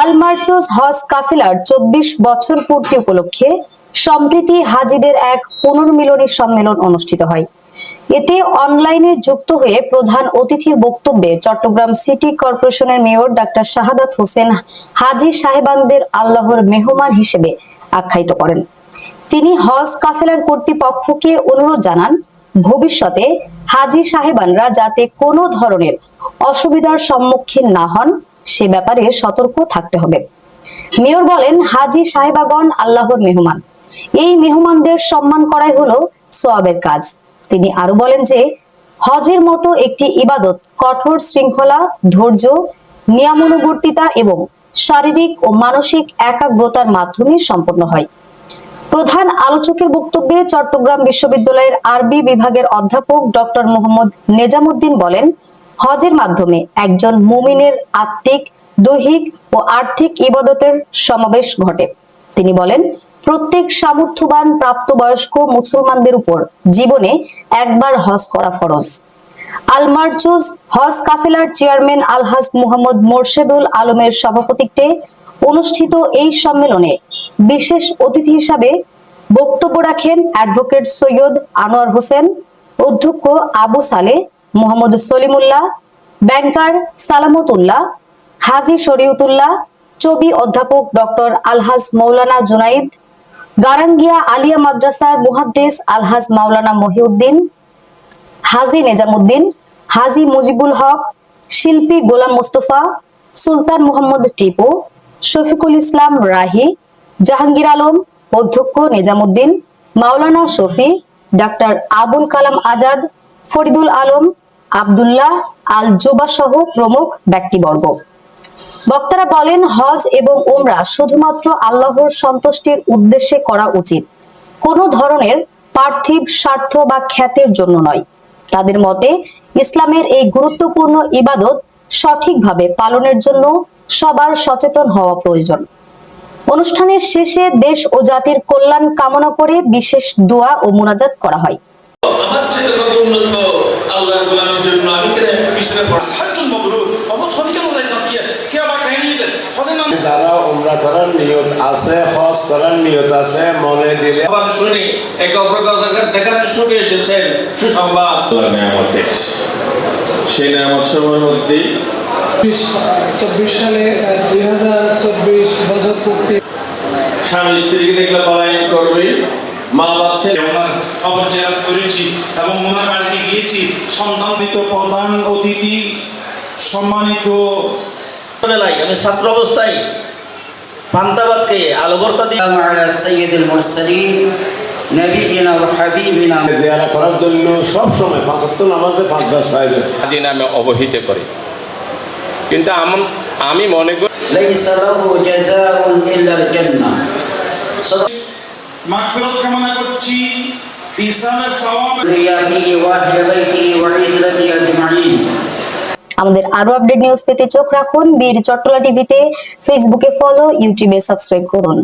আলমার্সোস হজ কাফেলার চব্বিশ বছর পূর্তি উপলক্ষে সম্প্রীতি হাজিদের এক পুনর্মিলনী সম্মেলন অনুষ্ঠিত হয়। এতে অনলাইনে যুক্ত হয়ে প্রধান অতিথির বক্তব্যে চট্টগ্রাম সিটি কর্পোরেশনের মেয়র ডাক্তার শাহাদাত হোসেন হাজি সাহেবানদের আল্লাহর মেহমান হিসেবে আখ্যায়িত করেন। তিনি হজ কাফেলার কর্তৃপক্ষকে অনুরোধ জানান, ভবিষ্যতে হাজি সাহেবানরা যাতে কোনো ধরনের অসুবিধার সম্মুখীন না হন সে ব্যাপারে সতর্ক থাকতে হবে। মেয়র বলেন, হাজি সাহেবাগণ আল্লাহর মেহমান। এই মেহমানদের সম্মান করাই হলো সোয়াবের কাজ। তিনি আরও বলেন যে, হজের মতো একটি ইবাদত কঠোর শৃঙ্খলা, ধৈর্য, নিয়মানুবর্তিতা এবং শারীরিক ও মানসিক একাগ্রতার মাধ্যমে সম্পন্ন হয়। প্রধান আলোচকের বক্তব্যে চট্টগ্রাম বিশ্ববিদ্যালয়ের আরবি বিভাগের অধ্যাপক ডক্টর মোহাম্মদ নেজামুদ্দিন বলেন হজের মাধ্যমে একজন মুমিনের আত্মিক, দৈহিক ও আর্থিক ইবাদতের সমাবেশ ঘটে। তিনি বলেন, প্রত্যেক সামর্থ্যবান প্রাপ্তবয়স্ক মুসলমানদের উপর জীবনে একবার হজ করা ফরজ। আলমার্চুস হজ কাফেলার চেয়ারম্যান আলহাজ মুহাম্মদ মোর্শেদুল আলমের সভাপতিত্বে অনুষ্ঠিত এই সম্মেলনে বিশেষ অতিথি হিসাবে বক্তব্য রাখেন অ্যাডভোকেট সৈয়দ আনোয়ার হোসেন, অধ্যক্ষ আবু সালে মোহাম্মদ সলিমুল্লাহ, ব্যাংকার সালামতুল্লাহ, হাজি শরীয়তুল্লাহ চবি অধ্যাপক ডক্টর আলহাজ মৌলানা জুনাইদ, গারাঙ্গিয়া আলিয়া মাদ্রাসার মুহাদ্দেস আলহাজ মাওলানা মহিউদ্দিন, হাজি নেজামুদ্দিন, হাজি মুজিবুল হক, শিল্পী গোলাম মোস্তফা, সুলতান মোহাম্মদ টিপু, শফিকুল ইসলাম রাহি, জাহাঙ্গীর আলম, অধ্যক্ষ নিজামুদ্দিন, মাওলানা শফি, ডাক্তার আবুল কালাম আজাদ, ফরিদুল আলম আব্দুল্লাহ আল জোবা সহ প্রমুখ ব্যক্তিবর্গ। বক্তারা বলেন, হজ এবং ওমরা শুধুমাত্র আল্লাহর সন্তুষ্টির উদ্দেশ্যে করা উচিত। কোনো ধরনের পার্থিব স্বার্থ বা খ্যাতের জন্য নয়। তাদের মতে, ইসলামের এই গুরুত্বপূর্ণ ইবাদত সঠিকভাবে পালনের জন্য সবার সচেতন হওয়া প্রয়োজন। অনুষ্ঠানের শেষে দেশ ও জাতির কল্যাণ কামনা করে বিশেষ দোয়া ও মোনাজাত করা হয়। আমার ছেলে কত উন্নত আল্লাহর গোলামের জন্য আমি কেন পিছনে পড়া হাজুল মবরুর অবত হদি কেন যাইছ আজকে কে বা কাহিনী দিলেন? হদে না যারা উমরা করার নিয়ত আছে হজ করার নিয়ত আছে মনে দিলে আবার শুনি এক অপর কথা দেখাতে শুনে এসেছেন সুসংবাদ। আল্লাহর নিয়ামত সেই নিয়ামত সময়ের মধ্যে চব্বিশ সালে দুই হাজার চব্বিশ বছর পূর্তি স্বামী স্ত্রীকে দেখলে পলায়ন করবে। মা বাচ্চা ওনার খবর করেছি এবং ওনার বাড়িতে গিয়েছি। সম্মানিত প্রধান অতিথি সম্মানিত বেলায় আমি ছাত্র অবস্থায় পান্তাবাদকে আলোবর্তা দিয়ে আমরা সৈয়দুল মুরসালিন করার জন্য অবহিত করে। কিন্তু আমি মনে করি মাগফিরাত কামনা করছি। ইসালে সওয়াব। লিয়াবিহি ওয়া আহলিহি ওয়া ইজরাতিহি আজমাইন। আমাদের আরও আপডেট নিউজ পেতে চোখ রাখুন। বীর চট্টলা টিভিতে ফেসবুকে ফলো ইউটিউবে সাবস্ক্রাইব করুন।